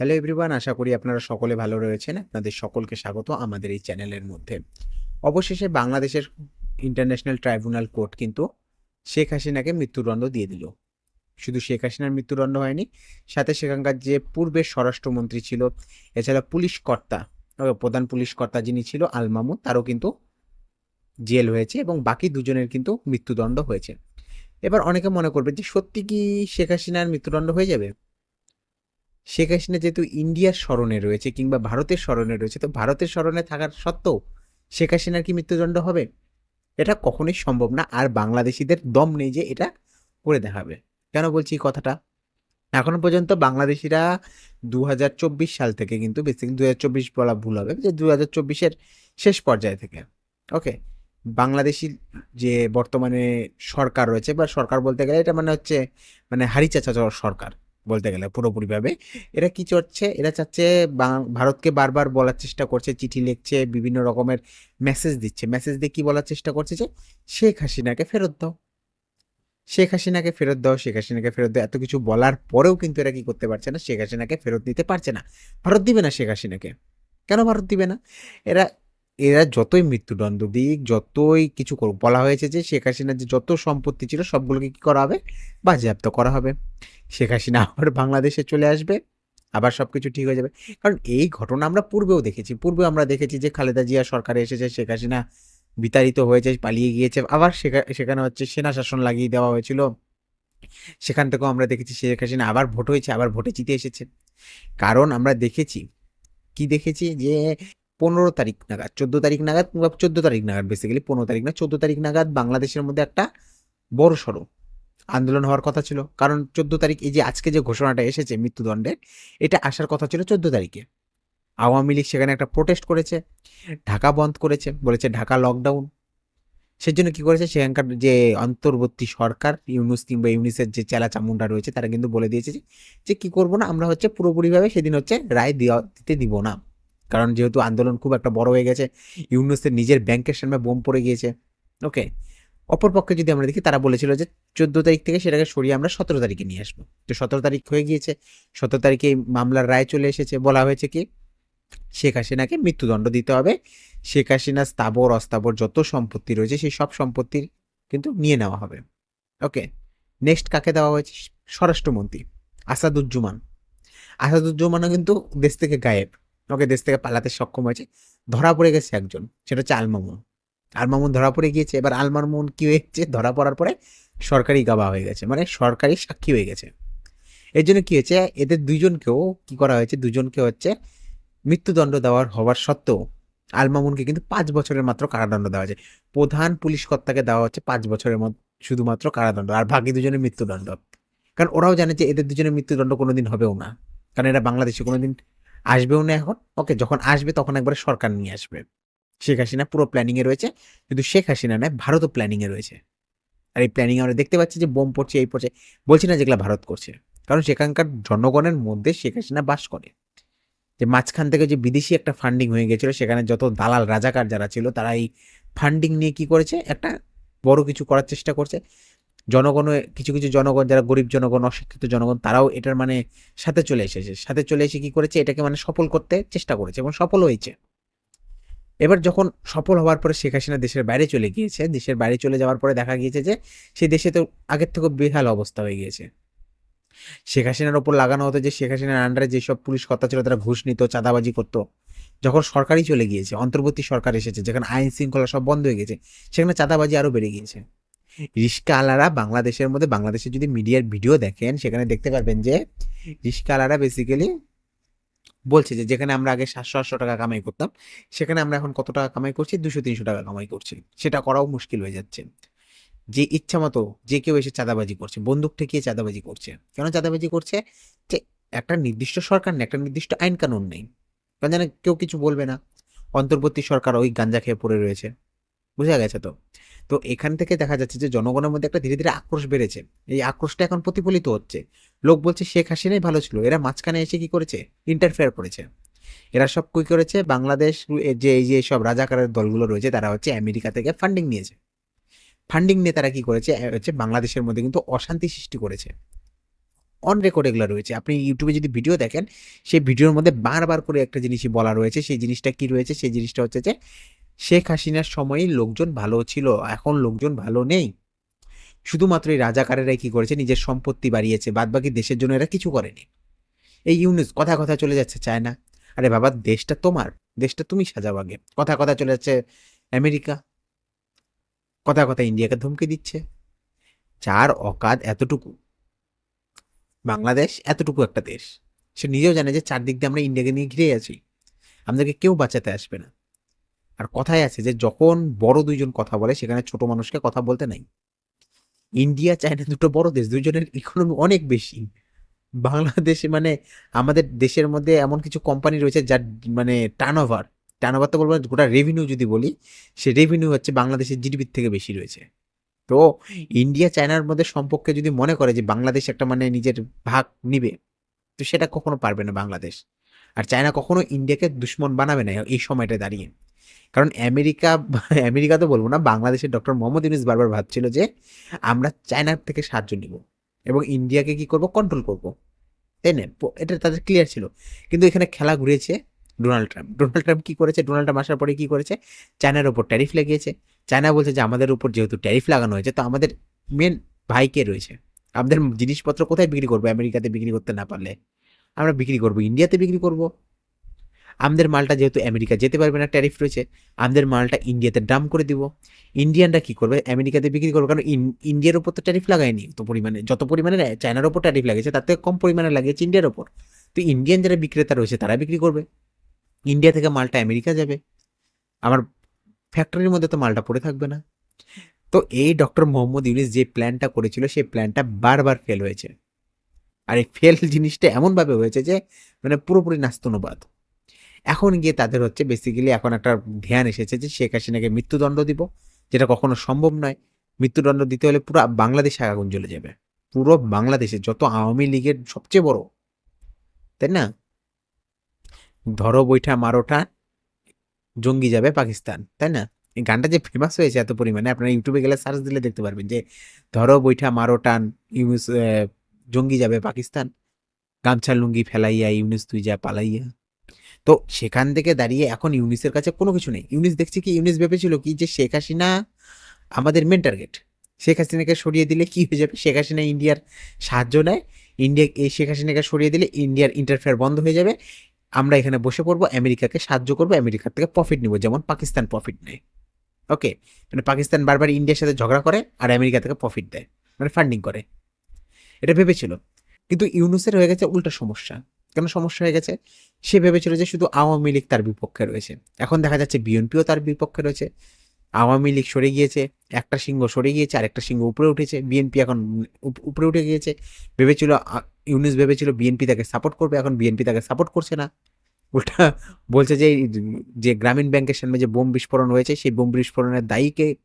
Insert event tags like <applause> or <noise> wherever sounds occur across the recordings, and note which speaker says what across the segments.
Speaker 1: Hello everyone আশা করি আপনারা সকলে ভালো রয়েছেন। আপনাদের সকলকে স্বাগত আমাদের এই চ্যানেলের মধ্যে। অবশেষে বাংলাদেশের ইন্টারন্যাশনাল ট্রাইব্যুনাল কোর্ট কিন্তু শেখ হাসিনাকে মৃত্যুদণ্ড দিয়ে দিল। শুধু শেখ হাসিনার মৃত্যুদণ্ড হয়নি, সাথে সেখানকার যে পূর্বের স্বরাষ্ট্রমন্ত্রী ছিল, এছাড়া পুলিশ কর্তা প্রধান পুলিশ কর্তা যিনি ছিল, আল মামুন, তারও কিন্তু জেল হয়েছে এবং বাকি দুজনের কিন্তু মৃত্যুদণ্ড হয়েছে। এবার অনেকে মনে করবে যে সত্যি কি শেখ হাসিনার মৃত্যুদণ্ড হয়ে যাবে? শেখ হাসিনা যেহেতু ইন্ডিয়ার স্মরণে রয়েছে কিংবা ভারতের স্মরণে রয়েছে, তো ভারতের স্মরণে থাকার সত্ত্বেও শেখ হাসিনার কি মৃত্যুদণ্ড হবে? এটা কখনোই সম্ভব না। আর বাংলাদেশিদের দম নেই যে এটা করে দেখাবে। কেন বলছি এই কথাটা? এখনও পর্যন্ত বাংলাদেশিরা দু হাজার চব্বিশ সাল থেকে কিন্তু বেসিক্যালি দু বলা ভুল হবে, যে দু হাজার শেষ পর্যায়ে থেকে। ওকে বাংলাদেশি যে বর্তমানে সরকার রয়েছে, বা সরকার বলতে গেলে এটা মানে হচ্ছে মানে হারি চাচা সরকার। বলতে গেলে পুরোপুরিভাবে। এরা কি চাচ্ছে? এরা চাচ্ছে ভারতকে বারবার বলার চেষ্টা করছে, চিঠি লিখছে, বিভিন্ন রকমের মেসেজ দিচ্ছে। মেসেজ দিয়ে কি বলার চেষ্টা করছে যে, শেখ হাসিনাকে ফেরত দাও। শেখ হাসিনাকে ফেরত দাও, শেখ হাসিনাকে ফেরত দাও। এত কিছু বলার পরেও কিন্তু এরা কি করতে পারছে না? শেখ হাসিনাকে ফেরত দিতে পারছে না। ভারত দিবে না শেখ হাসিনাকে। কেন ভারত দিবে না? এরা এরা যতই মৃত্যুদণ্ড দিক, যতই কিছু করুক, বলা হয়েছে যে শেখ হাসিনার যে যত সম্পত্তি ছিল সবগুলোকে কি করা হবে? বাজেয়াপ্ত করা হবে। শেখ হাসিনা আবার বাংলাদেশে চলে আসবে, আবার সব কিছু ঠিক হয়ে যাবে। কারণ এই ঘটনা আমরা পূর্বেও দেখেছি। পূর্বে আমরা দেখেছি যে খালেদা জিয়া সরকারে এসেছে, শেখ হাসিনা বিতাড়িত হয়েছে, পালিয়ে গিয়েছে, আবার সেখা- সেখানে হচ্ছে সেনা শাসন লাগিয়ে দেওয়া হয়েছিল। সেখান থেকেও আমরা দেখেছি শেখ হাসিনা আবার ভোট হয়েছে, আবার ভোটে জিতে এসেছে। কারণ আমরা দেখেছি, কি দেখেছি যে পনেরো তারিখ নাগাদ, চোদ্দ তারিখ নাগাদ কিংবা চোদ্দ তারিখ নাগাদ বেসিক্যালি পনেরো তারিখ না, চোদ্দ তারিখ নাগাদ বাংলাদেশের মধ্যে একটা বড় সড়ো আন্দোলন হওয়ার কথা ছিল। কারণ চোদ্দ তারিখ, এই যে আজকে যে ঘোষণাটা এসেছে মৃত্যুদণ্ডের, এটা আসার কথা ছিল চোদ্দ তারিখে। আওয়ামী লীগ সেখানে একটা প্রোটেস্ট করেছে, ঢাকা বন্ধ করেছে, বলেছে ঢাকা লকডাউন সেজন্য কি করেছে? সেখানকার যে অন্তর্বর্তী সরকার, ইউনুস কিংবা ইউনিসের যে চেলা চামুন্ডা রয়েছে, তারা কিন্তু বলে দিয়েছে যে কি করব না, আমরা হচ্ছে পুরোপুরিভাবে সেদিন হচ্ছে রায় দেওয়া দিতে দিব না। কারণ যেহেতু আন্দোলন খুব একটা বড় হয়ে গেছে, ইউনুসের নিজের ব্যাংকের সামনে বোম পড়ে গিয়েছে। ওকে অপরপক্ষে যদি আমরা দেখি, তারা বলেছিল যে চোদ্দ তারিখ থেকে সেটাকে সরিয়ে আমরা সতেরো তারিখে নিয়ে আসব। তো সতেরো তারিখ হয়ে গিয়েছে। সতেরো তারিখে মামলার রায় চলে এসেছে। বলা হয়েছে কি, শেখ হাসিনাকে মৃত্যুদণ্ড দিতে হবে। শেখ হাসিনা স্থাবর, অস্থাবর যত সম্পত্তি রয়েছে, সেই সব সম্পত্তির কিন্তু নিয়ে নেওয়া হবে। ওকে নেক্সট কাকে দেওয়া হয়েছে? স্বরাষ্ট্রমন্ত্রী আসাদুজ্জুমান। আসাদুজ্জুমানও কিন্তু দেশ থেকে গায়েব। ওকে দেশ থেকে পালাতে সক্ষম হয়েছে। ধরা পড়ে গেছে একজন, সেটা হচ্ছে আলমামুন। আলমামুন ধরা পড়ে গিয়েছে, এবার আলমামুন কি হয়েছে? ধরা পড়ার পরে সরকারি গাবা হয়ে গেছে মানে সরকারি সাক্ষী হয়ে গেছে। এর জন্য কি হয়েছে? এদের দুইজনকেও কি করা হয়েছে? দুজনকে হচ্ছে মৃত্যুদণ্ড দেওয়ার হওয়ার সত্ত্বেও আলমামুনকে কিন্তু পাঁচ বছরের মাত্র কারাদণ্ড দেওয়া হয়েছে। প্রধান পুলিশ কর্তাকে দেওয়া হচ্ছে পাঁচ বছরের শুধুমাত্র কারাদণ্ড, আর বাকি দুজনের মৃত্যুদণ্ড। কারণ ওরাও জানে যে এদের দুজনের মৃত্যুদণ্ড কোনোদিন হবেও না। কারণ এরা বাংলাদেশে কোনোদিন আসবেও না এখন। ওকে যখন আসবে তখন একবারে সরকার নিয়ে আসবে। শেখ হাসিনা পুরো প্ল্যানিংয়ে রয়েছে, কিন্তু শেখ হাসিনা নয়, ভারতও প্ল্যানিংয়ে রয়েছে। আর এই প্ল্যানিং আমরা দেখতে পাচ্ছি যে বোম পড়ছে, এই পড়ছে। বলছি না যেগুলো ভারত করছে। কারণ সেখানকার জনগণের মধ্যে শেখ হাসিনা বাস করে। যে মাঝখান থেকে যে বিদেশি একটা ফান্ডিং হয়ে গেছিল, সেখানে যত দালাল রাজাকার যারা ছিল, তারা এই ফান্ডিং নিয়ে কি করেছে? একটা বড় কিছু করার চেষ্টা করছে। জনগণ কিছু কিছু জনগণ, যারা গরিব জনগণ, অশিক্ষিত জনগণ, তারাও এটার মানে সাথে চলে এসেছে। সাথে চলে এসে কি করেছে? এটাকে মানে সফল করতে চেষ্টা করেছে এবং সফল হয়েছে। এবার যখন সফল হওয়ার পরে শেখ হাসিনা দেশের বাইরে চলে গিয়েছে, দেশের বাইরে চলে যাওয়ার পরে দেখা গিয়েছে যে সেই দেশে তো আগের থেকে বেহাল অবস্থা হয়ে গিয়েছে। শেখ হাসিনার ওপর লাগানো হতো যে শেখ হাসিনার আন্ডারে যেসব পুলিশ কর্তা ছিল তারা ঘুষ নিত, চাঁদাবাজি করতো। যখন সরকারই চলে গিয়েছে, অন্তর্বর্তী সরকার এসেছে, যেখানে আইন শৃঙ্খলা সব বন্ধ হয়ে গেছে, সেখানে চাঁদাবাজি আরও বেড়ে গিয়েছে। রিস্কাওয়ালারা বাংলাদেশের মধ্যে বাংলাদেশের যদি মিডিয়ার ভিডিও দেখেন, সেখানে দেখতে পারবেন যে রিস্কাওয়ালারা বেসিক্যালি বলছে যে যেখানে আমরা আগে সাতশো, আটশো টাকা কামাই করতাম, সেখানে আমরা এখন কত টাকা কামাই করছি? দুশো, তিনশো টাকা কামাই করছি। সেটা করাও মুশকিল হয়ে যাচ্ছে। যে ইচ্ছা মতো, যে কেউ এসে চাঁদাবাজি করছে, বন্দুক ঠেকিয়ে চাঁদাবাজি করছে। কেন চাঁদাবাজি করছে? যে একটা নির্দিষ্ট সরকার নেই, একটা নির্দিষ্ট আইন কানুন নেই। কারণ জানে কেউ কিছু বলবে না। অন্তর্বর্তী সরকার ওই গাঞ্জা খেয়ে পড়ে রয়েছে। বোঝা গেছে তো? তো এখান থেকে দেখা যাচ্ছে যে জনগণের মধ্যে একটা ধীরে ধীরে আক্রোশ বেড়েছে। এই আক্রোশটা এখন প্রতিফলিত হচ্ছে। লোক বলছে শেখ হাসিনাই ভালো ছিল। এরা মাঝখানে এসে কি করেছে? ইন্টারফেয়ার করেছে। এরা সব কী করেছে? বাংলাদেশ যে, এই যে সব রাজাকারের দলগুলো রয়েছে, তারা হচ্ছে আমেরিকা থেকে ফান্ডিং নিয়েছে। ফান্ডিং নিয়ে তারা কি করেছে? হচ্ছে বাংলাদেশের মধ্যে কিন্তু অশান্তি সৃষ্টি করেছে। অন রেকর্ড এগুলো রয়েছে। আপনি ইউটিউবে যদি ভিডিও দেখেন, সেই ভিডিওর মধ্যে বারবার করে একটা জিনিসই বলা রয়েছে। সেই জিনিসটা কি রয়েছে? সেই জিনিসটা হচ্ছে যে শেখ হাসিনার সময়ই লোকজন ভালো ছিল, এখন লোকজন ভালো নেই। শুধুমাত্র এই রাজাকারেরাই কি করেছে? নিজের সম্পত্তি বাড়িয়েছে, বাদবাকি দেশের জন্য এরা কিছু করেনি। এই ইউনিস, কথা কথা চলে যাচ্ছে চায়না। আরে বাবা, দেশটা তোমার, দেশটা তুমি সাজাও আগে। কথা কথা চলে যাচ্ছে আমেরিকা। কথা কথা ইন্ডিয়াকে ধমকি দিচ্ছে। যার অকাদ এতটুকু, বাংলাদেশ এতটুকু একটা দেশ। সে নিজেও জানে যে চারদিক দিয়ে আমরা ইন্ডিয়াকে নিয়ে ঘিরে আছি। আমাদেরকে কেউ বাঁচাতে আসবে না। আর কথায় আছে যে যখন বড় দুইজন কথা বলে, সেখানে ছোট মানুষকে কথা বলতে নাই। ইন্ডিয়া, চায়না দুটো বড় দেশ, দুইজনের ইকোনমি অনেক বেশি। বাংলাদেশে মানে আমাদের দেশের মধ্যে এমন কিছু কোম্পানি রয়েছে যার মানে টার্ন ওভার টার্ন ওভার তো বলব গোটা রেভিনিউ যদি বলি, সে রেভিনিউ হচ্ছে বাংলাদেশের জিডিপির থেকে বেশি রয়েছে। তো ইন্ডিয়া, চায়নার মধ্যে সম্পর্কে যদি মনে করে যে বাংলাদেশ একটা মানে নিজের ভাগ নিবে, তো সেটা কখনো পারবে না বাংলাদেশ। আর চায়না কখনো ইন্ডিয়াকে দুশ্মন বানাবে না এই সময়টা দাঁড়িয়ে। কারণ আমেরিকা আমেরিকা তো বলব না, বাংলাদেশের ডক্টর মোহাম্মদ ইউনুস বারবার ভাবছিল যে আমরা চায়নার থেকে সাহায্য নিব এবং ইন্ডিয়াকে কি করব? কন্ট্রোল করব। তাই না? এটা তাদের ক্লিয়ার ছিল। কিন্তু এখানে খেলা ঘুরেছে ডোনাল্ড ট্রাম্প। ডোনাল্ড ট্রাম্প কী করেছে? ডোনাল্ড ট্রাম্প আসার পরে কী করেছে? চায়নার ওপর ট্যারিফ লাগিয়েছে। চায়না বলছে যে আমাদের উপর যেহেতু ট্যারিফ লাগানো হয়েছে, তো আমাদের মেন ভাইকে রয়েছে? আমাদের জিনিসপত্র কোথায় বিক্রি করব? আমেরিকাতে বিক্রি করতে না পারলে। আমরা বিক্রি করব, ইন্ডিয়াতে বিক্রি করব। আমাদের মালটা যেহেতু আমেরিকা, যেতে পারবে না ট্যারিফ রয়েছে, আমাদের মালটা ইন্ডিয়াতে ডাম করে দিব। ইন্ডিয়ানরা কি করবে? আমেরিকাতে বিক্রি করবে, কারণ ইন- ইন্ডিয়ার উপর তো ট্যারিফ লাগায়নি, তো পরিমাণে, যত পরিমাণে চায়নার ওপর ট্যারিফ লাগিয়েছে, তার থেকে কম পরিমাণে লাগিয়েছে ইন্ডিয়ার ওপর তো ইন্ডিয়ান যারা বিক্রেতা রয়েছে, তারা বিক্রি করবে। ইন্ডিয়া থেকে মালটা আমেরিকা যাবে। আমার ফ্যাক্টরির মধ্যে তো মালটা পড়ে থাকবে না। তো এই ডক্টর মোহাম্মদ ইউনিস যে প্ল্যানটা করেছিল, সেই প্ল্যানটা বারবার ফেল হয়েছে। আর এই ফেল <laughs> জিনিসটা এমনভাবে হয়েছে যে মানে পুরোপুরি নাস্তানুবাদ। এখন গিয়ে তাদের হচ্ছে বেসিক্যালি এখন একটা ধ্যান এসেছে যে শেখ হাসিনাকে মৃত্যুদণ্ড দিব, যেটা কখনো সম্ভব নয়। মৃত্যুদণ্ড দিতে হলে পুরো বাংলাদেশে আগুন জ্বলে যাবে। পুরো বাংলাদেশে যত আওয়ামী লীগের সবচেয়ে বড়, তাই না? ধরো বৈঠা মারোটা, জঙ্গি যাবে পাকিস্তান, তাই না? এই গানটা যে ফেমাস হয়েছে এত পরিমাণে, আপনারা ইউটিউবে গেলে সার্চ দিলে দেখতে পারবেন যে, ধরো বৈঠা মারো টান ইউনুস জঙ্গি যাবে পাকিস্তান, গামছা লুঙ্গি ফেলাইয়া, ইউনুস তুই যা পালাইয়া। তো সেখান থেকে দাঁড়িয়ে এখন ইউনিসের কাছে কোনো কিছু নেই। ইউনিস দেখছি কি, ইউনিস ভেবেছিল কি যে শেখ হাসিনা আমাদের মেন টার্গেট শেখ হাসিনাকে সরিয়ে দিলে কি হয়ে যাবে? শেখ হাসিনা ইন্ডিয়ার সাহায্য নেয়। ইন্ডিয়া, এই শেখ হাসিনাকে সরিয়ে দিলে ইন্ডিয়ার ইন্টারফেয়ার বন্ধ হয়ে যাবে। আমরা এখানে বসে পড়ব, আমেরিকাকে সাহায্য করব, আমেরিকার থেকে প্রফিট নিব, যেমন পাকিস্তান প্রফিট নেয়। ওকে মানে পাকিস্তান বারবার ইন্ডিয়ার সাথে ঝগড়া করে আর আমেরিকা থেকে প্রফিট দেয় মানে ফান্ডিং করে। এটা ভেবেছিল। কিন্তু ইউনুসের হয়ে গেছে উল্টা সমস্যা। কেন সমস্যা হয়ে গেছে। সে ভেবেছিল যে শুধু আওয়ামী লীগ তার বিপক্ষে রয়েছে। এখন দেখা যাচ্ছে বিএনপিও তার বিপক্ষে রয়েছে। আওয়ামী লীগ সরে গিয়েছে, একটা সিংহ সরে গিয়েছে আর একটা সিংহ উপরে উঠেছে। বিএনপি এখন উপ- উপরে উঠে গিয়েছে। ভেবেছিল ইউনুস ভেবেছিল বিএনপি তাকে সাপোর্ট করবে, এখন বিএনপি তাকে সাপোর্ট করছে না। উল্টা বলছে যে যে গ্রামীণ ব্যাংকের সামনে যে বোম বিস্ফোরণ হয়েছে, সেই বোম বিস্ফোরণের দায়ীকে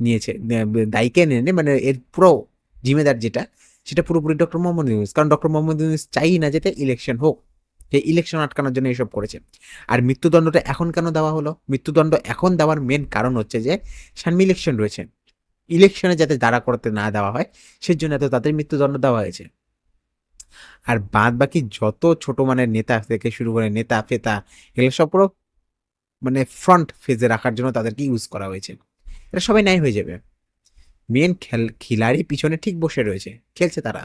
Speaker 1: নিয়েছে, দায়ীকে নেনে মানে এর পুরো জিম্মেদার যেটা সেটা পুরোপুরি ডক্টর মোহাম্মদ ইউনুস কারণ ডক্টর মোহাম্মদ ইউনুস চাই না যেতে ইলেকশন হোক। সেই ইলেকশন আটকানোর জন্য এসব করেছে। আর মৃত্যুদণ্ডটা এখন কেন দেওয়া হলো? মৃত্যুদণ্ড এখন দেওয়ার মেন কারণ হচ্ছে যে সামনে ইলেকশন রয়েছে। ইলেকশনে যাতে দাঁড়া করতে না দেওয়া হয় সেই জন্য এত তাদের মৃত্যুদণ্ড দেওয়া হয়েছে। আর বাদ বাকি যত ছোট মানের নেতা থেকে শুরু করে নেতা, ফেতা, এগুলো সব পুরো মানে ফ্রন্ট ফেজে রাখার জন্য তাদেরকে ইউজ করা হয়েছে। এটা সবাই ন্যায় হয়ে যাবে। মেন খেল, খিলাড়ি পিছনে ঠিক বসে রয়েছে, খেলছে তারা।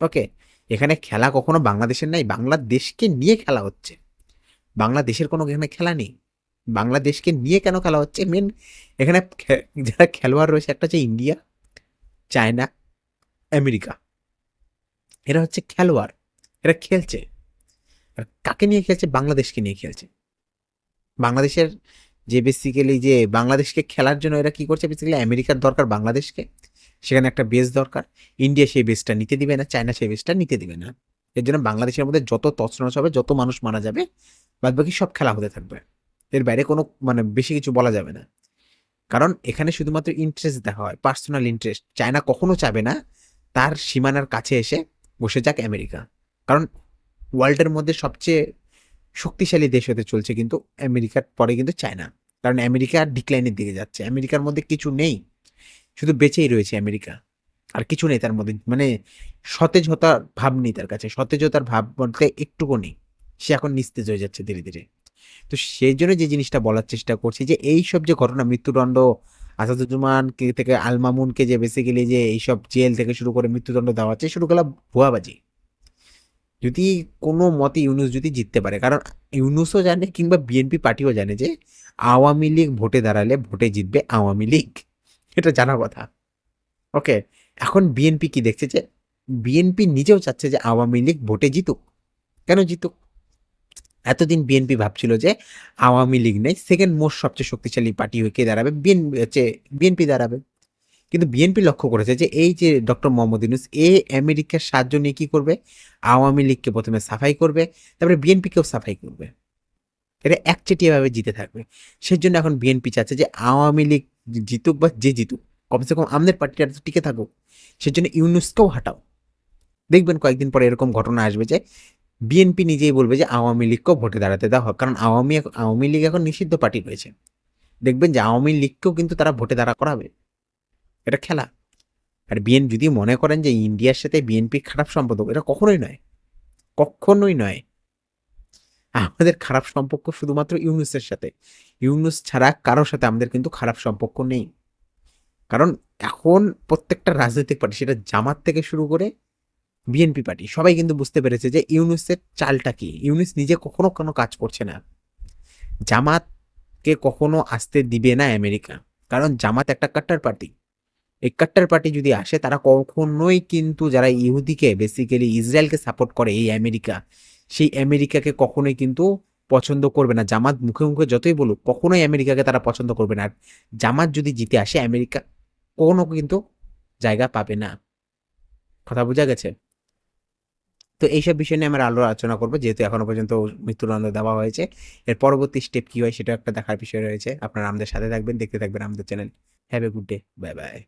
Speaker 1: ওকে এখানে খেলা কখনো বাংলাদেশের নাই, বাংলাদেশকে নিয়ে খেলা হচ্ছে। বাংলাদেশের কোনো এখানে খেলা নেই। বাংলাদেশকে নিয়ে কেন খেলা হচ্ছে? মেন এখানে যারা খেলোয়াড় রয়েছে, একটা হচ্ছে ইন্ডিয়া চায়না আমেরিকা এরা হচ্ছে খেলোয়াড়, এরা খেলছে। আর কাকে নিয়ে খেলছে? বাংলাদেশকে নিয়ে খেলছে। বাংলাদেশের যে বেসিক্যালি যে বাংলাদেশকে খেলার জন্য এরা কি করছে? বেসিক্যালি আমেরিকার দরকার বাংলাদেশকে। সেখানে একটা বেস দরকার। ইন্ডিয়া সেই বেসটা নিতে দিবে না, চায়না সেই বেসটা নিতে দিবে না। এর জন্য বাংলাদেশের মধ্যে যত তছনছ হবে, যত মানুষ মারা যাবে বাদ বাকি সব খেলা হতে থাকবে। এর বাইরে কোনো মানে বেশি কিছু বলা যাবে না। কারণ এখানে শুধুমাত্র ইন্টারেস্ট দেখা হয় পার্সোনাল ইন্টারেস্ট চায়না কখনো চাবে না, তার সীমানার কাছে এসে বসে যাক আমেরিকা। কারণ ওয়ার্ল্ডের মধ্যে সবচেয়ে শক্তিশালী দেশ হতে চলছে কিন্তু আমেরিকার, পরে কিন্তু চায়না। কারণ আমেরিকা ডিক্লাইনের দিকে যাচ্ছে। আমেরিকার মধ্যে কিছু নেই। শুধু বেঁচেই রয়েছে আমেরিকা। আর কিছু নেই তার মধ্যে। মানে সতেজতার ভাব নেই তার কাছে। সতেজতার ভাব বলতে একটুকু নেই। সে এখন নিস্তেজ হয়ে যাচ্ছে ধীরে ধীরে। তো সেই জন্য যে জিনিসটা বলার চেষ্টা করছি যে এই সব যে ঘটনা, মৃত্যুদণ্ড, আসাদুজ্জামান থেকে আল মামুনকে যে বেসিক্যালি যে এইসব জেল থেকে শুরু করে মৃত্যুদণ্ড দেওয়া হচ্ছে, শুরু করলাম ভুয়াবাজি যদি কোনো মতে ইউনুস যদি জিততে পারে, কারণ ইউনুসও জানে কিংবা বিএনপি পার্টিও জানে যে আওয়ামী লীগ ভোটে দাঁড়ালে ভোটে জিতবে আওয়ামী লীগ। এটা জানা কথা। ওকে এখন বিএনপি কি দেখছে যে বিএনপি নিজেও চাচ্ছে যে আওয়ামী লীগ ভোটে জিতুক। কেন জিতুক? এতদিন বিএনপি ভাবছিল যে আওয়ামী লীগ নেই সেকেন্ড মোস্ট সবচেয়ে শক্তিশালী পার্টি হয়ে কে দাঁড়াবে? বিএনপি হচ্ছে বিএনপি দাঁড়াবে। কিন্তু বিএনপি লক্ষ্য করেছে যে এই যে ডক্টর মোহাম্মদ ইউনুস, এ আমেরিকার সাহায্য নিয়ে কী করবে? আওয়ামী লীগকে প্রথমে সাফাই করবে, তারপরে বিএনপিকেও সাফাই করবে। এটা একচেটিয়াভাবে জিতে থাকবে। সেই জন্য এখন বিএনপি চাচ্ছে যে আওয়ামী লীগ জিতুক বা যে জিতুক, কমসে কম আমাদের পার্টিটা তো টিকে থাকুক, সেজন্য ইউনুসকেও হাঁটাও। দেখবেন কয়েকদিন পরে এরকম ঘটনা আসবে যে বিএনপি নিজেই বলবে যে আওয়ামী লীগকেও ভোটে দাঁড়াতে দেওয়া হোক কারণ আওয়ামী আওয়ামী লীগ এখন নিষিদ্ধ পার্টি রয়েছে দেখবেন যে আওয়ামী লীগকেও কিন্তু তারা ভোটে দাঁড়া করাবে। এটা খেলা। আর বিএন যদি মনে করেন যে ইন্ডিয়ার সাথে বিএনপি খারাপ সম্পর্ক, এটা কখনোই নয়। কখনোই নয়। আমাদের খারাপ সম্পর্ক শুধুমাত্র ইউনুসের সাথে। ইউনুস ছাড়া কারোর সাথে আমাদের কিন্তু খারাপ সম্পর্ক নেই। কারণ এখন প্রত্যেকটা রাজনৈতিক পার্টি, সেটা জামাত থেকে শুরু করে বিএনপি পার্টি, সবাই কিন্তু বুঝতে পেরেছে যে ইউনুসের চালটা কি। ইউনুস নিজে কখনো কোনো কাজ করছে না। জামাতকে কখনো আসতে দিবে না আমেরিকা। কারণ জামাত একটা কাট্টার পার্টি। এই কাট্টার পার্টি যদি আসে, তারা কখনোই কিন্তু যারা ইহুদিকে বেসিক্যালি ইসরায়েলকে সাপোর্ট করে এই আমেরিকা, সেই আমেরিকাকে কখনোই কিন্তু পছন্দ করবে না। জামাত মুখে মুখে যতই বলুক, কখনোই আমেরিকাকে তারা পছন্দ করবে না। আর জামাত যদি জিতে আসে, আমেরিকা কোনো কিন্তু জায়গা পাবে না। কথা বোঝা গেছে? তো এইসব বিষয় নিয়ে আমরা আলো আলোচনা করব, যেহেতু এখনও পর্যন্ত মৃত্যুদণ্ড দেওয়া হয়েছে। এর পরবর্তী স্টেপ কি হয় সেটা একটা দেখার বিষয় রয়েছে। আপনারা আমাদের সাথে থাকবেন, দেখতে থাকবেন আমাদের channel have a good day bye bye